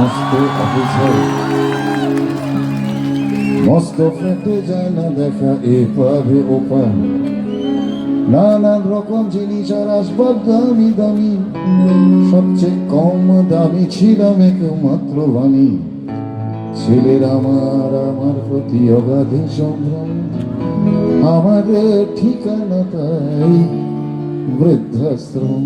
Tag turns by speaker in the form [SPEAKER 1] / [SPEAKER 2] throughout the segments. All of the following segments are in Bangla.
[SPEAKER 1] মস্ত অফিসার মস্ত ফেটে যায় না দেখা এপারে ওপার। নানান রকম জিনিস আর আসবাব দামি দামি। সবচেয়ে কম দামি ছিলাম একমাত্র আমি ছেলের আমার আমার প্রতি অগাধে সংগ্রাম আমার ঠিকানা তাই বৃদ্ধাশ্রম।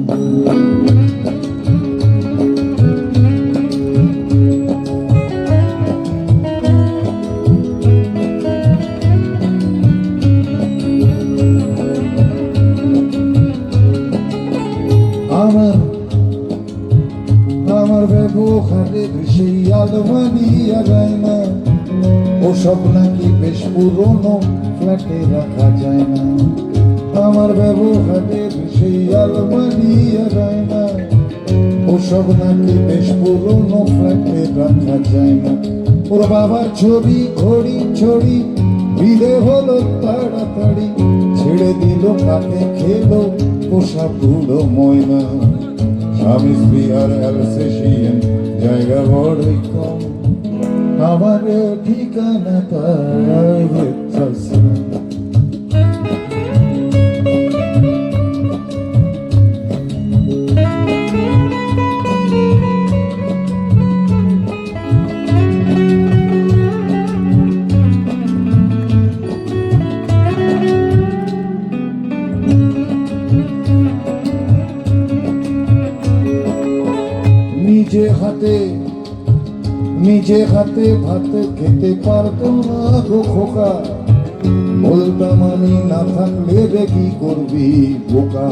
[SPEAKER 1] আমার আমার ব্যবহারের সেই আলমারি আগায় না। ওসব নাকি বেশ পুরনো, ফ্ল্যাটে রাখা যায় না। আমার ব্যবহারের সেই আলমারি আগায় না। ওসব নাকি বেশ পুরনো, ফ্ল্যাটে রাখা যায় না। ওর বাবার ছবি, ঘড়ি, ছড়ি, বিলে হলো তাড়াতাড়ি। ছেড়ে দিল, কাকে খেলো? পোষা পুরো ময়না। স্বামী, স্ত্রী আর অ্যালসেশিয়ান, জায়গা বড়ই কম। আমার ঠিকানা তাই নিজে হাতে নিজে হাতে ভাত খেতে পারতো না গো খোকা। বলতাম আমি না থাকলে রে কি করবি বোকা?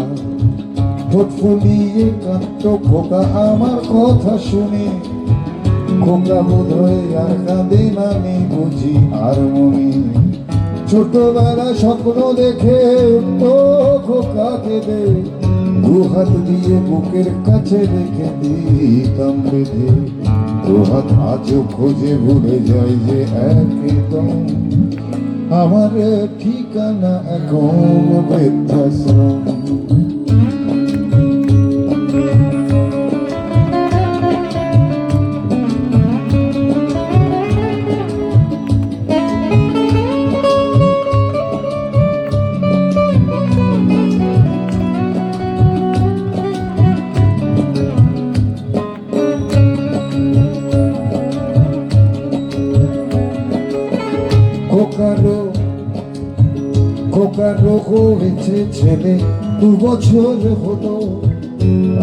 [SPEAKER 1] ঠোঁট ফুলিয়ে কাঁদতো খোকা আমার কথা শুনে। খোকা বোধ হয়ে আর কাঁদে না আমি বুঝি আর মনে। ছোটবেলা স্বপ্ন দেখে তো খোকা দু। হাত দিয়ে বুকের কাছে রেখে দিতাম বেঁধে। হাত আজও খোঁজে ভুলে যায় যে একদম আমার ঠিকানা এখন বৃদ্ধাশ্রম। খোকারো খোকারো হয়েছে ছেলে দু বছর হলো।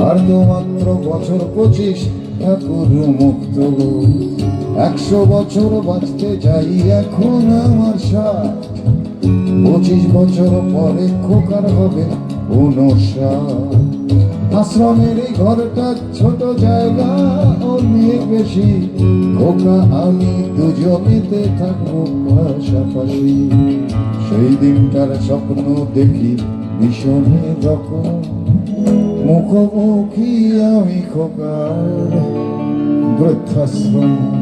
[SPEAKER 1] আর তো মাত্র বছর পঁচিশ, ঠাকুর মুক্ত একশো বছর বাঁচতে যাই এখন আমার ষাট। পঁচিশ বছর পরে খোকার হবে উনষাট আশ্রমের এই ঘরটা ছোট জায়গা, অনেক বেশি। ওকা আমি দুজনেতে থাকব পাশাপাশি। সেই দিনটার স্বপ্ন দেখি ভীষণে রকম। মুখোমুখি আমি খোকার বৃদ্ধাশ্রম।